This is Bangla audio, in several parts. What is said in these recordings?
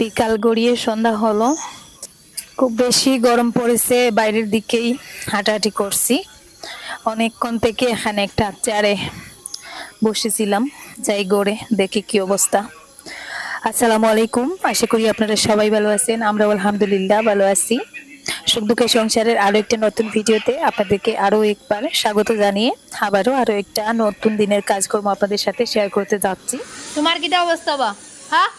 বিকাল গড়িয়ে সন্ধ্যা হলো। খুব বেশি গরম পড়েছে, বাইরের দিকেই হাঁটাহাঁটি করছি। অনেকক্ষণ থেকে এখানে একটা চেয়ারে বসেছিলাম, যাই গড়ে দেখি কি অবস্থা। আসসালামু আলাইকুম, আশা করি আপনারা সবাই ভালো আছেন আমরা আলহামদুলিল্লাহ ভালো আছি। সুখ দুঃখের সংসারের আরও একটা নতুন ভিডিওতে আপনাদেরকে আরও একবার স্বাগত জানিয়ে আবারও আরও একটা নতুন দিনের কাজকর্ম আপনাদের সাথে শেয়ার করতে যাচ্ছি। তোমার কিটা অবস্থা বা? হ্যাঁ?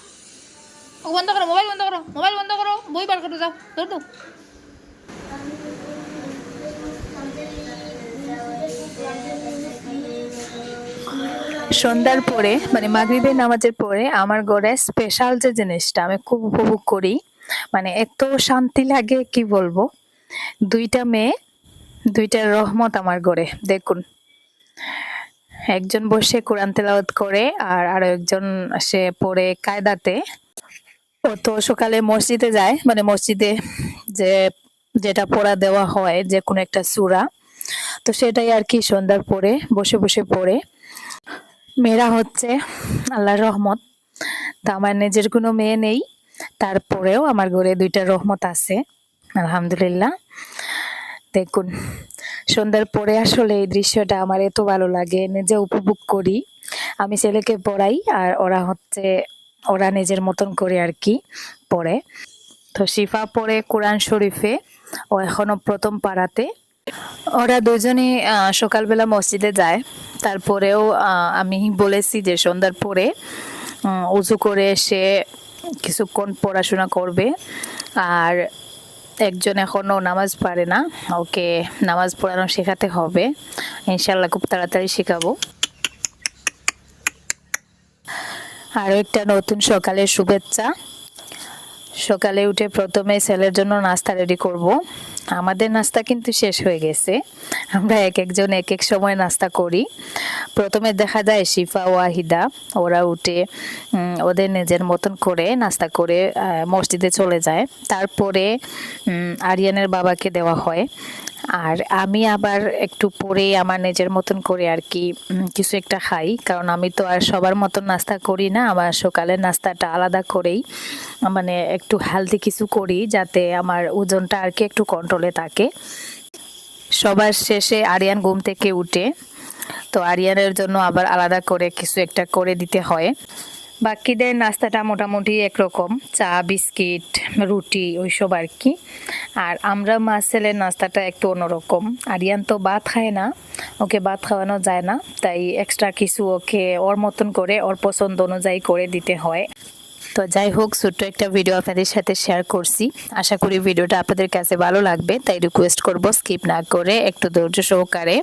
বন্ধ করো, মোবাইল বন্ধ করো, মোবাইল বন্ধ করো, বই বার করো, যাও, ধর। সন্ধ্যার পরে মানে মাগরিবের নামাজের পরে আমার ঘরে স্পেশাল যে জিনিসটা আমি খুব উপভোগ করি মানে এত শান্তি লাগে, কি বলব? দুইটা মেয়ে, দুইটা রহমত আমার ঘরে, দেখুন। একজন বসে কোরআন তেলাওয়াত করে, আর আরও একজন সে পড়ে কায়দাতে। ও তো সকালে মসজিদে যায় মানে মসজিদে যে, যেটা পড়া দেওয়া হয়, যে কোনো একটা সূরা, তো সেটাই আর কি সন্ধ্যার পরে বসে বসে পড়ে। মেয়েরা হচ্ছে আল্লাহর রহমত। তা আমার নিজের কোনো মেয়ে নেই, তারপরেও আমার ঘরে দুইটা রহমত আছে, আলহামদুলিল্লাহ। দেখুন, সন্ধ্যার পরে আসলে এই দৃশ্যটা আমার এত ভালো লাগে, নিজে উপভোগ করি। আমি ছেলেকে পড়াই আর ওরা হচ্ছে ওরা নিজের মতন করে আর কি পড়ে। তো শিফা পড়ে কোরআন শরীফে, ও এখনও প্রথম পাড়াতে। ওরা দুজনে সকালবেলা মসজিদে যায়। তারপরেও আমি বলেছি যে সন্ধ্যার পরে উজু করে এসে কিছুক্ষণ পড়াশোনা করবে। আর একজন এখনও নামাজ পারে না, ওকে নামাজ পড়ানো শেখাতে হবে। ইনশাল্লাহ খুব তাড়াতাড়ি শেখাবো। আরও একটা নতুন সকালের শুভেচ্ছা। সকালে উঠে প্রথমে ছেলের জন্য নাস্তা রেডি করব। আমাদের নাস্তা কিন্তু শেষ হয়ে গেছে। আমরা এক একজন এক এক সময় নাস্তা করি। প্রথমে দেখা যায় শিফা ওয়াহিদা ওরা উঠে ওদের নিজের মতন করে নাস্তা করে মসজিদে চলে যায়। তারপরে আরিয়ানের বাবাকে দেওয়া হয়। আর আমি আবার একটু পরে আমার নিজের মতন করে আর কি কিছু একটা খাই। কারণ আমি তো আর সবার মতন নাস্তা করি না, আমার সকালের নাস্তাটা আলাদা করেই মানে একটু হেলদি কিছু করি যাতে আমার ওজনটা আর কি একটু কন্ট্রোলে থাকে। সবার শেষে আরিয়ান ঘুম থেকে উঠে, তো আরিয়ানের জন্য আবার আলাদা করে কিছু একটা করে দিতে হয়। বাকিদের নাস্তাটা মোটামুটি একরকম, চা, বিস্কিট, রুটি, ওইসব আর কি। আর আমরা মা ছেলের নাস্তাটা একটু অন্যরকম। আরিয়ান তো ভাত খায় না, ওকে ভাত খাওয়ানো যায় না, তাই এক্সট্রা কিছু ওকে ওর মতন করে, ওর পছন্দ অনুযায়ী করে দিতে হয়। তো যাই হোক, ছোট্ট একটা ভিডিও আপনাদের সাথে শেয়ার করছি। আশা করি ভিডিওটা আপনাদের কাছে ভালো লাগবে, তাই রিকোয়েস্ট করব স্কিপ না করে একটু ধৈর্য সহকারে।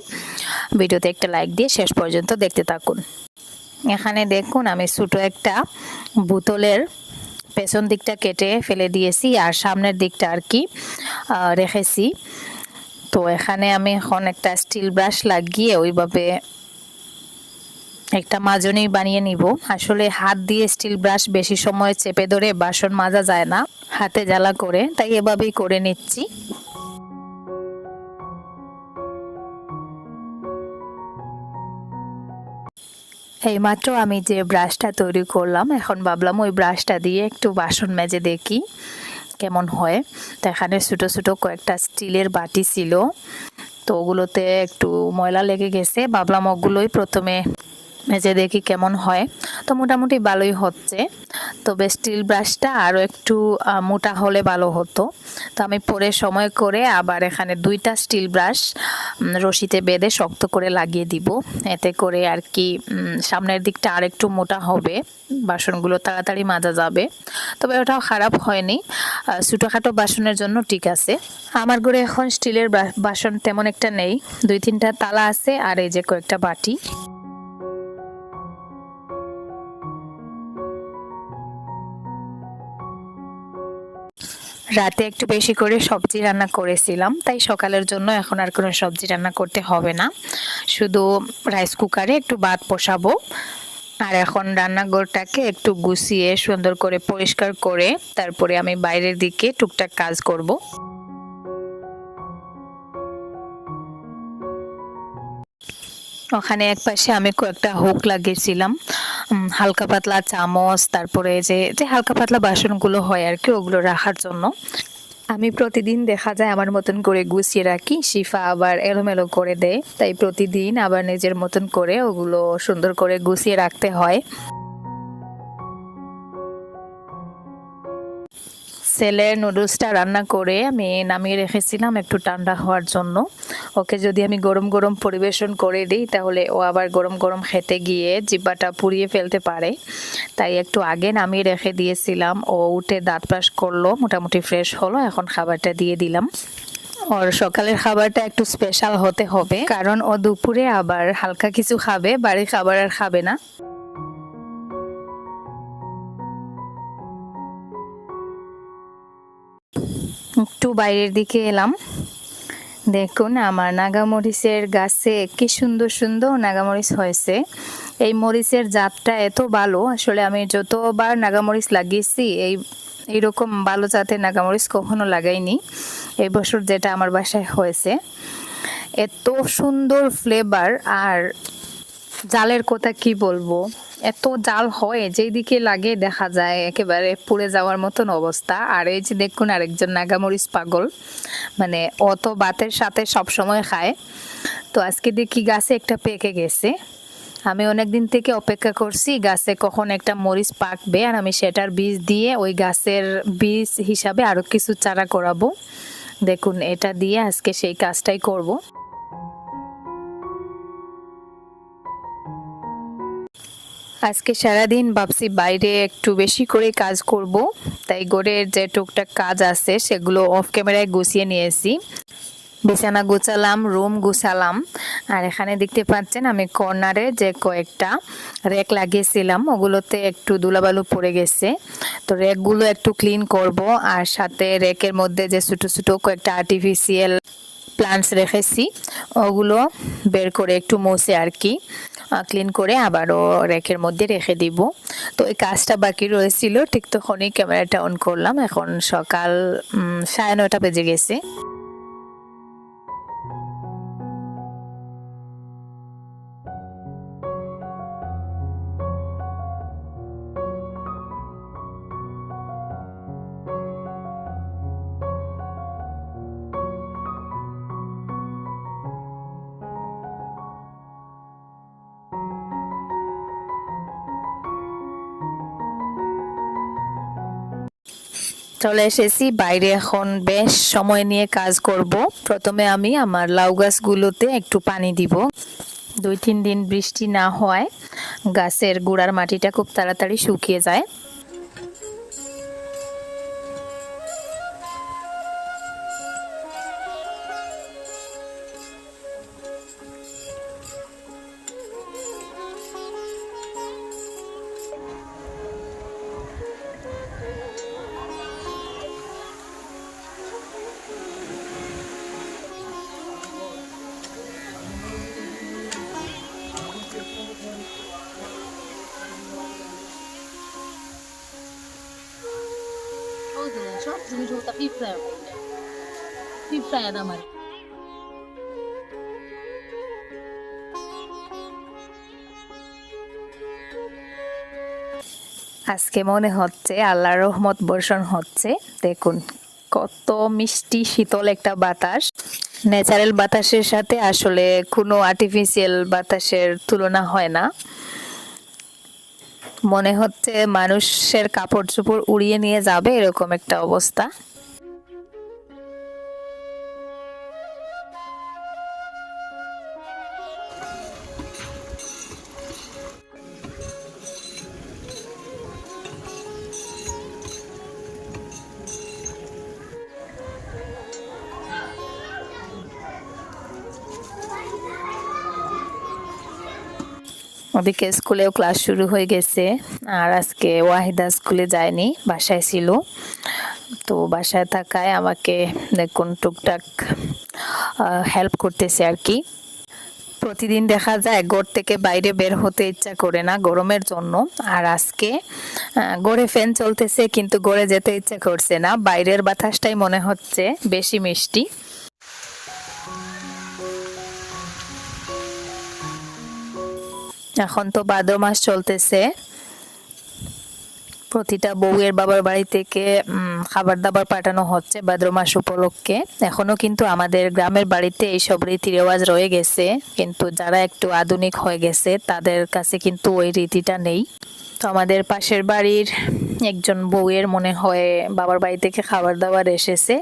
ভিডিওতে একটা লাইক দিয়ে শেষ পর্যন্ত দেখতে থাকুন। এখানে দেখুন, আমি ছোটো একটা বোতলের পেছন দিকটা কেটে ফেলে দিয়েছি আর সামনের দিকটা আর কি রেখেছি। তো এখানে আমি এখন একটা স্টিল ব্রাশ লাগিয়ে ওইভাবে একটা মাজনি বানিয়ে নিব। আসলে হাত দিয়ে স্টিল ব্রাশ বেশি সময় চেপে ধরে বাসন মাজা যায় না, হাতে জ্বালা করে, তাই এভাবেই করে নিচ্ছি। এইমাত্র আমি যে ব্রাশটা তৈরি করলাম, এখন ভাবলাম ওই ব্রাশটা দিয়ে একটু বাসন মেজে দেখি কেমন হয়। তো এখানে ছোটো ছোটো কয়েকটা স্টিলের বাটি ছিল, তো ওগুলোতে একটু ময়লা লেগে গেছে। ভাবলাম ওগুলোই প্রথমে মেজে দেখি কেমন হয়। তো মোটামুটি ভালোই হচ্ছে। তবে স্টিল ব্রাশটা আরও একটু মোটা হলে ভালো হতো। তো আমি পরে সময় করে আবার এখানে দুইটা স্টিল ব্রাশ রশিতে বেঁধে শক্ত করে লাগিয়ে দিব। এতে করে আর কি সামনের দিকটা আর একটু মোটা হবে। বাসনগুলো তাড়াতাড়ি মাজা যাবে। তবে ওটাও খারাপ হয়নি। ছোটোখাটো বাসনের জন্য ঠিক আছে। আমার ঘরে এখন স্টিলের বাসন তেমন একটা নেই। দুই তিনটা তালা আছে আর এই যে কয়েকটা বাটি। রাতে একটু বেশি করে সবজি রান্না করেছিলাম, তাই সকালের জন্য এখন আর কোনো সবজি রান্না করতে হবে না। শুধু রাইস কুকারে একটু ভাত বসাবো। আর এখন রান্নাঘরটাকে একটু গুছিয়ে সুন্দর করে পরিষ্কার করে তারপরে আমি বাইরের দিকে টুকটাক কাজ করব। ওখানে এক পাশে আমি কয়েকটা হুক লাগিয়েছিলাম হালকা পাতলা চামচ, তারপরে যে যে হালকা পাতলা বাসনগুলো হয় আর কি, ওগুলো রাখার জন্য। আমি প্রতিদিন দেখা যায় আমার মতন করে গুছিয়ে রাখি, শিফা আবার এলোমেলো করে দেয়, তাই প্রতিদিন আবার নিজের মতন করে ওগুলো সুন্দর করে গুছিয়ে রাখতে হয়। ছেলের নুডলসটা রান্না করে আমি নামিয়ে রেখেছিলাম একটু ঠান্ডা হওয়ার জন্য। ওকে যদি আমি গরম গরম পরিবেশন করে দিই, তাহলে ও আবার গরম গরম খেতে গিয়ে জিব্বাটা পুড়িয়ে ফেলতে পারে। তাই একটু আগে নামিয়ে রেখে দিয়েছিলাম। ও উঠে দাঁত ব্রাশ করল, মোটামুটি ফ্রেশ হলো, এখন খাবারটা দিয়ে দিলাম। ওর সকালের খাবারটা একটু স্পেশাল হতে হবে, কারণ ও দুপুরে আবার হালকা কিছু খাবে, বাড়ির খাবার আর খাবে না। একটু বাইরের দিকে এলাম। দেখুন, আমার নাগামরিচের গাছে কি সুন্দর সুন্দর নাগামরিচ হয়েছে। এই মরিচের জাতটা এত ভালো, আসলে আমি যতবার নাগামরিচ লাগিয়েছি, এই, এইরকম ভালো জাতের নাগামরিচ কখনো লাগাইনি। এই বছর যেটা আমার বাসায় হয়েছে। এত সুন্দর ফ্লেভার আর জালের কথা কি বলব? এত জাল হয়, যেই দিকে লাগে দেখা যায়, একেবারে পুড়ে যাওয়ার মতন অবস্থা। আর এই যে দেখুন আরেকজন নাগামরিচ পাগল মানে অত বাতের সাথে সব সময় খায়। তো আজকে দেখি গাছে একটা পেকে গেছে। আমি অনেক দিন থেকে অপেক্ষা করছি, গাছে কখন একটা মরিচ পাকবে, আর আমি সেটার বীজ দিয়ে ওই গাছের বীজ হিসাবে আরও কিছু চারা করাবো। দেখুন, এটা দিয়ে আজকে সেই কাজটাই করব। আজকে সারাদিন ভাবছি বাইরে একটু বেশি করে কাজ করব। তাই গোড়ের যে টুকটাক কাজ আছে, সেগুলো অফ ক্যামেরায় গুছিয়ে নিয়েছি। বিছানা গুছালাম রুম গুছালাম। আর এখানে দেখতে পাচ্ছেন আমি কর্নারে যে কয়েকটা র্যাক লাগিয়েছিলাম, ওগুলোতে একটু ধুলাবালু পড়ে গেছে। তো র্যাকগুলো একটু ক্লিন করব আর সাথে র্যাকের মধ্যে যে ছোটো ছোটো কয়েকটা আর্টিফিশিয়াল প্লান্টস রেখেছি, ওগুলো বের করে একটু মুছে আর কি। ক্লিন করে আবারও র্যাকের মধ্যে রেখে দিব। তো এই কাজটা বাকি রয়েছিল, ঠিক তখনই ক্যামেরাটা অন করলাম। এখন সকাল সাড়ে নটা বেজে গেছে। চলে এসেছি। বাইরে এখন বেশ সময় নিয়ে কাজ করব। প্রথমে আমি আমার লাউ গাছগুলোতে একটু পানি দিব। দুই, তিন দিন বৃষ্টি না হওয়ায় গাছের গুড়ার মাটিটা খুব তাড়াতাড়ি শুকিয়ে যায়। আজকে মনে হচ্ছে আল্লাহ রহমত বর্ষণ হচ্ছে। দেখুন, কত মিষ্টি, শীতল একটা বাতাস। ন্যাচারাল বাতাসের সাথে আসলে কোনো আর্টিফিশিয়াল বাতাসের তুলনা হয় না। মনে হচ্ছে মানুষের কাপড় চোপড় উড়িয়ে নিয়ে যাবে এরকম একটা অবস্থা? ওদিকে স্কুলেও ক্লাস শুরু হয়ে গেছে। আর আজকে ওয়াহিদা স্কুলে যায়নি, বাসায় ছিল। তো বাসায় থাকায় আমাকে দেখুন টুকটাক হেল্প করতেছে আর কি। প্রতিদিন দেখা যায় ঘর থেকে বাইরে বের হতে ইচ্ছা করে না গরমের জন্য। আর আজকে গড়ে ফ্যান চলতেছে, কিন্তু গড়ে যেতে ইচ্ছা করছে না। বাইরের বাতাসটাই মনে হচ্ছে বেশি মিষ্টি। এখন তো ভাদ্র মাস চলতেছে। প্রতিটা বউয়ের বাবার বাড়ি থেকে খাবার দাবার পাঠানো হচ্ছে ভাদ্র মাস উপলক্ষে। এখনও কিন্তু আমাদের গ্রামের বাড়িতে এইসব রীতি রেওয়াজ রয়ে গেছে। কিন্তু যারা একটু আধুনিক হয়ে গেছে, তাদের কাছে কিন্তু ওই রীতিটা নেই। তো আমাদের পাশের বাড়ির একজন বউয়ের মনে হয় বাবার বাড়ি থেকে খাবার দাবার এসেছে।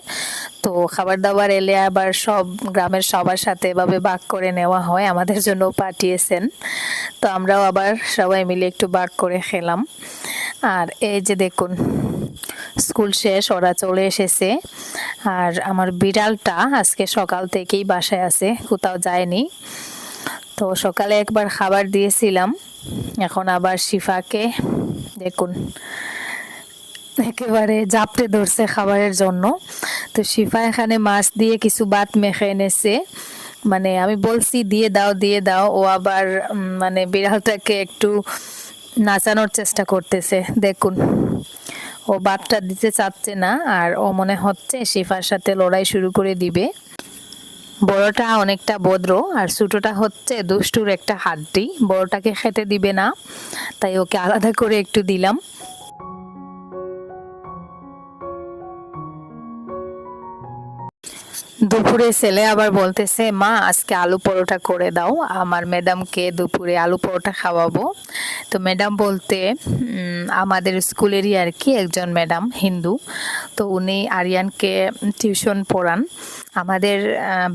তো খাবার দাবার এলে আবার সব গ্রামের সবার সাথে এভাবে ভাগ করে নেওয়া হয়, আমাদের জন্য পাঠিয়েছেন। তো আমরাও আবার সবাই মিলে একটু ভাগ করে খেলাম। আর এই যে দেখুন, স্কুল শেষ, ওরা চলে এসেছে। আর আমার বিড়ালটা আজকে সকাল থেকেই বাসায় আছে, কোথাও যায়নি। তো সকালে একবার খাবার দিয়েছিলাম, এখন আবার শিফাকে, দেখুন একেবারে জাপটে ধরছে খাবারের জন্য। তো শিফা এখানে মাছ দিয়ে কিছু ভাত মেখে এনেছে। মানে আমি বলছি, দিয়ে দাও দিয়ে দাও। ও আবার মানে বিড়ালটাকে একটু নাচানোর চেষ্টা করতেছে। দেখুন, ও ভাতটা দিতে চাচ্ছে না আর ও মনে হচ্ছে শিফার সাথে লড়াই শুরু করে দিবে। বড়টা অনেকটা ভদ্র আর ছোটোটা হচ্ছে দুষ্টুর একটা হাড্ডি। বড়টাকে খেতে দিবে না, তাই ওকে আলাদা করে একটু দিলাম। দুপুরে ছেলে আবার বলতেছে, মা, আজকে আলু পরোটা করে দাও। আমার ম্যাডামকে দুপুরে আলু পরোটা খাওয়াবো। তো ম্যাডাম বলতে আমাদের স্কুলেরই আর কি একজন ম্যাডাম হিন্দু। তো উনি আরিয়ানকে টিউশন পড়ান। আমাদের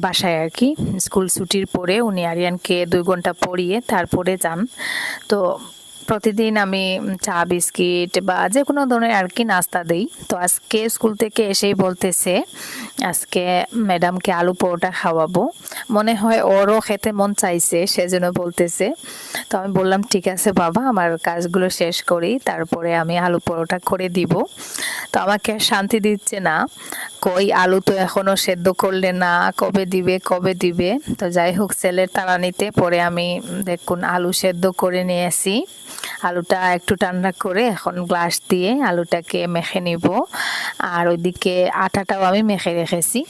বাসায় আর কি স্কুল ছুটির পরে উনি আরিয়ানকে দুই ঘণ্টা পড়িয়ে তারপরে যান। তো প্রতিদিন আমি চা, বিস্কিট বা যে কোনো ধরনের আর কি নাস্তা দিই। তো আজকে স্কুল থেকে এসেই বলতেছে, আজকে ম্যাডামকে আলু পরোটা খাওয়াবো। মনে হয় ওরও খেতে মন চাইছে, সেজন্য বলতেছে। তো আমি বললাম, ঠিক আছে বাবা, আমার কাজগুলো শেষ করি, তারপরে আমি আলু পরোটা করে দিব। তো আমাকে শান্তি দিচ্ছে না। কই আলু তো এখনও সেদ্ধ করলে না, কবে দিবে কবে দিবে? তো যাই হোক, ছেলের তাড়ানিতে পরে আমি, দেখুন, আলু সেদ্ধ করে নিয়ে আসি। আলুটা একটু ঠান্ডা করে এখন গ্লাস দিয়ে আলুটাকে মেখে নিব। আর ওইদিকে আটাটাও আমি মেখে রেখেছি।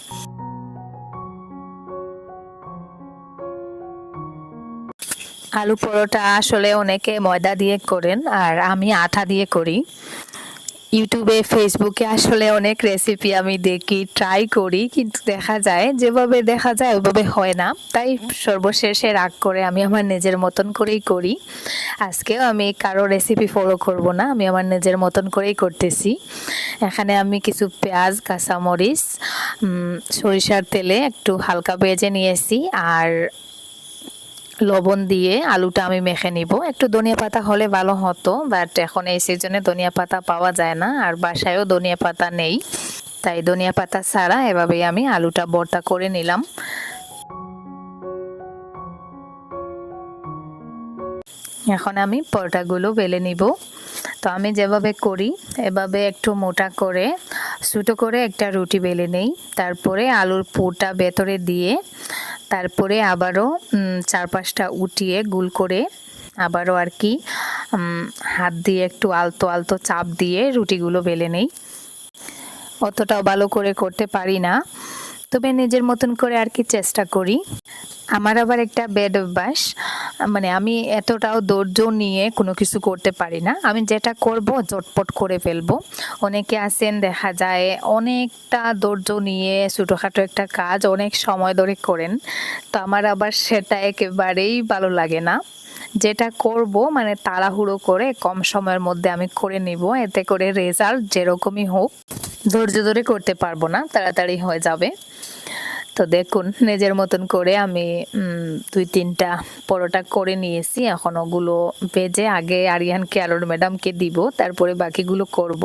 আলু পরোটা আসলে অনেকে ময়দা দিয়ে করেন আর আমি আটা দিয়ে করি। ইউটিউবে ফেসবুকে আসলে অনেক রেসিপি আমি দেখি ট্রাই করি কিন্তু দেখা যায় যেভাবে দেখা যায় ওইভাবে হয় না। তাই সর্বশেষে রাগ করে আমি আমার নিজের মতন করেই করি। আজকেও আমি কারও রেসিপি ফলো করব না আমি আমার নিজের মতন করেই করতেছি। এখানে আমি কিছু পেঁয়াজ কাঁচামরিচ সরিষার তেলে একটু হালকা ভেজে নিয়েছি আর লবণ দিয়ে আলুটা আমি মেখে নিব। একটু ধনিয়া পাতা হলে ভালো হতো বাট এখন এই সিজনে ধনিয়া পাতা পাওয়া যায় না, আর বাসায়ও ধনিয়া পাতা নেই। তাই ধনিয়া পাতা ছাড়া এভাবেই আমি আলুটা ভর্তা করে নিলাম। এখন আমি পরোটাগুলো বেলে নিব। তো আমি যেভাবে করি, এভাবে একটু মোটা করে, ছোটো করে একটা রুটি বেলে নেই। তারপরে আলুর পুরটা ভেতরে দিয়ে তারপরে আবারও চার পাঁচটা উঠিয়ে গুল করে আবারও আর কি হাত দিয়ে একটু আলতো আলতো চাপ দিয়ে রুটিগুলো বেলে নেই। অতটাও ভালো করে করতে পারি না। তবে নিজের মতন করে আর কি চেষ্টা করি। আমার আবার একটা বেড অভ্যাস মানে আমি এতটাও ধৈর্য নিয়ে কোনো কিছু করতে পারি না। আমি যেটা করব চটপট করে ফেলব। অনেকে আছেন, দেখা যায় অনেকটা ধৈর্য নিয়ে ছোটোখাটো একটা কাজ অনেক সময় ধরে করেন। তো আমার আবার সেটা একেবারেই ভালো লাগে না। যেটা করব মানে তাড়াহুড়ো করে কম সময়ের মধ্যে আমি করে নিব। এতে করে রেজাল্ট যেরকমই হোক, ধৈর্য ধরে করতে পারব না, তাড়াতাড়ি হয়ে যাবে। তো দেখুন, নিজের মতন করে আমি দুই তিনটা পরোটা করে নিয়েছি। এখন ওগুলো ভেজে আগে আরিয়ানকে, আলোর ম্যাডামকে দিব, তারপরে বাকিগুলো করব।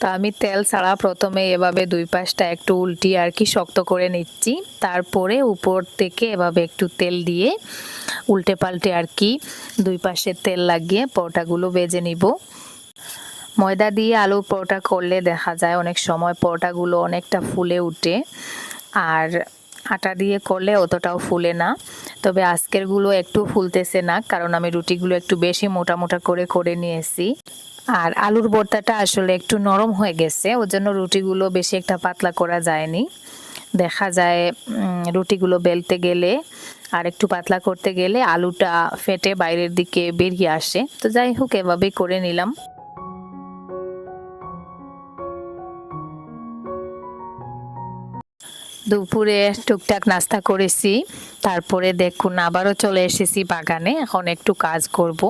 তো আমি তেল ছাড়া প্রথমে এভাবে দুই পাশটা একটু উল্টিয়ে আর কি শক্ত করে নিচ্ছি। তারপরে উপর থেকে এভাবে একটু তেল দিয়ে উল্টে পাল্টে আর কি দুই পাশে তেল লাগিয়ে পরোটাগুলো ভেজে নিব। ময়দা দিয়ে আলু পরোটা করলে দেখা যায় অনেক সময় পরোটাগুলো অনেকটা ফুলে উঠে। আর আটা দিয়ে করলে অতটাও ফুলে না। তবে আজকেরগুলো একটু ফুলতেছে না, কারণ আমি রুটিগুলো একটু বেশি মোটা মোটা করে করে নিয়েছি। আর আলুর ভর্তাটা আসলে একটু নরম হয়ে গেছে, ওর জন্য রুটিগুলো বেশি একটা পাতলা করা যায়নি। দেখা যায় রুটিগুলো বেলতে গেলে আর একটু পাতলা করতে গেলে আলুটা ফেটে বাইরের দিকে বেরিয়ে আসে। তো যাই হোক, এভাবেই করে নিলাম। দুপুরে টুকটাক নাস্তা করেছি। তারপরে দেখুন আবারও চলে এসেছি বাগানে, এখন একটু কাজ করব।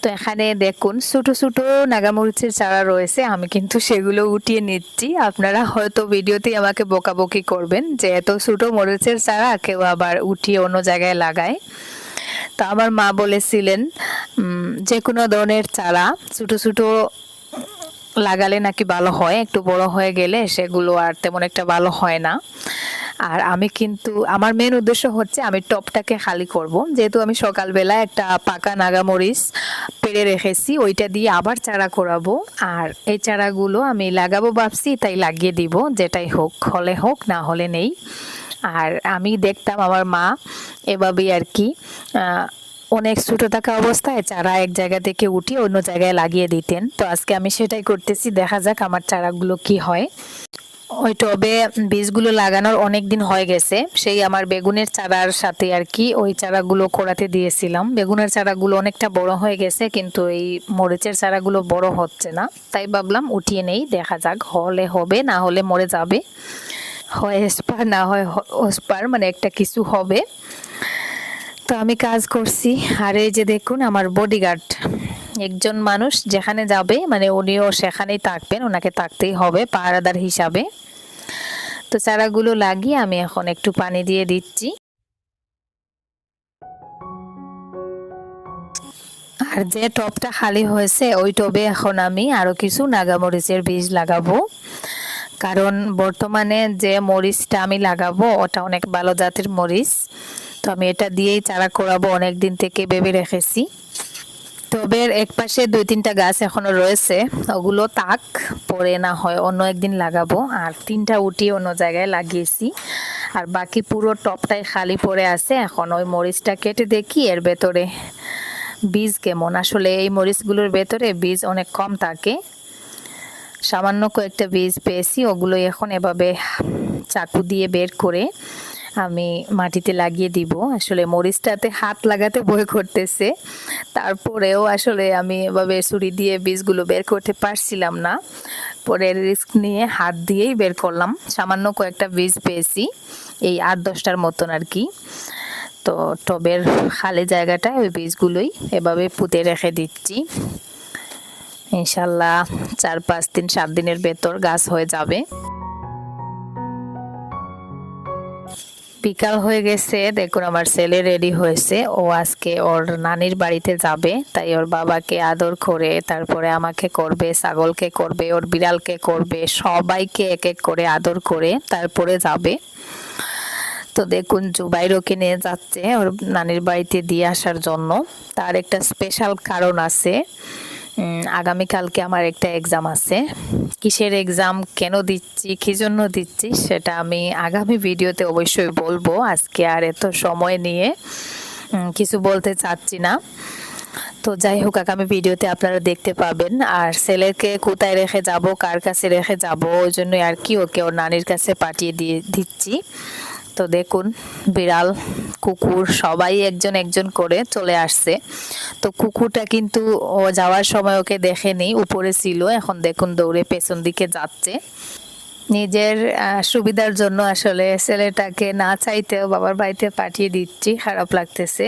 তো এখানে দেখুন ছোটো ছোটো নাগামরিচের চারা রয়েছে, আমি কিন্তু সেগুলো উঠিয়ে নিচ্ছি। আপনারা হয়তো ভিডিওতেই আমাকে বকাবকি করবেন যে এত ছোটো মরিচের চারা কেউ আবার উঠিয়ে অন্য জায়গায় লাগায়। তো আমার মা বলেছিলেন যে কোনো ধরনের চারা, ছোটো ছোটো লাগালে নাকি ভালো হয়? একটু বড় হয়ে গেলে সেগুলো আর তেমন একটা ভালো হয় না। আর আমি কিন্তু, আমার মেন উদ্দেশ্য হচ্ছে আমি টপটাকে খালি করব। যেহেতু আমি সকালবেলা একটা পাকা নাগামরিচ পেরে রেখেছি, ওইটা দিয়ে আবার চারা করাবো। আর এই চারাগুলো আমি লাগাবো ভাবছি, তাই লাগিয়ে দিব, যেটাই হোক, হলে হোক, না হলে নেই। আর আমি দেখতাম আমার মা এভাবেই আর কি অনেক ছোটো থাকা অবস্থায় চারা এক জায়গা থেকে উঠিয়ে অন্য জায়গায় লাগিয়ে দিতেন। তো আজকে আমি সেটাই করতেছি, দেখা যাক আমার চারাগুলো কি হয়। ওই টবে বীজগুলো লাগানোর অনেক দিন হয়ে গেছে, সেই আমার বেগুনের চারার সাথে আর কি ওই চারাগুলো কোড়াতে দিয়েছিলাম। বেগুনের চারাগুলো অনেকটা বড় হয়ে গেছে, কিন্তু এই মরিচের চারাগুলো বড় হচ্ছে না। তাই ভাবলাম উঠিয়ে নেই, দেখা যাক হলে হবে, না হলে মরে যাবে। হয় স্পার না হয় ওস্পার মানে একটা কিছু হবে। তো আমি কাজ করছি। আর এই যে দেখুন, আমার বডিগার্ড একজন মানুষ যেখানে যাবে মানে উনিও সেখানেই থাকবেন, ওনাকে থাকতেই হবে পাহারাদার হিসাবে। তো চারাগুলো লাগিয়ে আমি এখন একটু পানি দিয়ে দিচ্ছি। আর যে টবটা খালি হয়েছে, ওই টবে এখন আমি আরও কিছু নাগামরিচের বীজ লাগাবো। কারণ বর্তমানে যে মরিচটা আমি লাগাবো, ওটা অনেক ভালো জাতের মরিচ। তো আমি এটা দিয়েই চারা করাবো অনেক দিন থেকে ভেবে রেখেছি। টবের এক পাশে দুই তিনটা গাছ এখনও রয়েছে, ওগুলো তাক, পরে না হয় অন্য একদিন লাগাবো। আর তিনটা উঠি অন্য জায়গায় লাগিয়েছি, আর বাকি পুরো টপটাই খালি পড়ে আছে। এখন ওই মরিচটা কেটে দেখি এর ভেতরে বীজ কেমন। আসলে এই মরিচগুলোর ভেতরে বীজ অনেক কম থাকে। সামান্য কয়েকটা বীজ পেয়েছি ওগুলো এখন এভাবে চাকু দিয়ে বের করে আমি মাটিতে লাগিয়ে দিব। আসলে মরিচটাতে হাত লাগাতে ভয় করতেছে। তারপরেও আসলে আমি এভাবে ছুরি দিয়ে বীজগুলো বের করতে পারছিলাম না। পরে রিস্ক নিয়ে হাত দিয়েই বের করলাম। সামান্য কয়েকটা বীজ পেয়েছি, এই আট দশটার মতন আর কি। তো টবের খালি জায়গাটায় ওই বীজগুলোই এভাবে পুঁতে রেখে দিচ্ছি। ইনশাল্লাহ চার পাঁচ দিন, সাত দিনের ভেতর গাছ হয়ে যাবে। বিকাল হয়ে গেছে, দেখুন আমার ছেলে রেডি হয়েছে। ও আজকে ওর নানির বাড়িতে যাবে, তাই ওর বাবাকে আদর করে, তারপরে আমাকে করবে, ছাগলকে করবে, ওর বিড়ালকে করবে, সবাইকে এক এক করে আদর করে তারপরে যাবে। তো দেখুন জুবাইর ওকে নিয়ে যাচ্ছে ওর নানির বাড়িতে দিয়ে আসার জন্য। তার একটা স্পেশাল কারণ আছে। আগামীকালকে আমার একটা এক্সাম আছে। কিসের এক্সাম কেন দিচ্ছি, কি জন্য দিচ্ছি, সেটা আমি আগামী ভিডিওতে অবশ্যই বলব। আজকে আর এত সময় নিয়ে কিছু বলতে চাচ্ছি না। তো যাই হোক, আগামী ভিডিওতে আপনারা দেখতে পাবেন। আর ছেলেকে কোথায় রেখে যাব, কার কাছে রেখে যাব, ওই জন্য আর কি ওকে ওর নানির কাছে পাঠিয়ে দিয়ে দিচ্ছি। তো দেখুন, বিড়াল, কুকুর সবাই একজন একজন করে চলে আসছে। তো কুকুরটা কিন্তু ও যাওয়ার সময় ওকে দেখেনি, উপরে ছিল, এখন দেখুন দৌড়ে পেছন দিকে যাচ্ছে। নিজের সুবিধার জন্য আসলে ছেলেটাকে না চাইতেও বাবার বাড়িতে পাঠিয়ে দিচ্ছি, খারাপ লাগতেছে।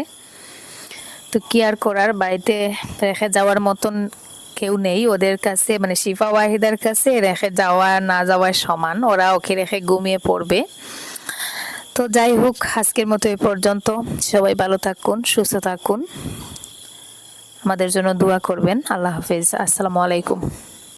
তো কি আর করার, বাড়িতে রেখে যাওয়ার মতন কেউ নেই ওদের কাছে মানে শিফা ওয়াহিদার কাছে রেখে যাওয়া, না যাওয়ার সমান। ওরা ওকে রেখে ঘুমিয়ে পড়বে। তো যাই হোক, আজকের মতো এ পর্যন্ত। সবাই ভালো থাকুন, সুস্থ থাকুন। আমাদের জন্য দোয়া করবেন। আল্লাহ হাফিজ। আসসালামু আলাইকুম।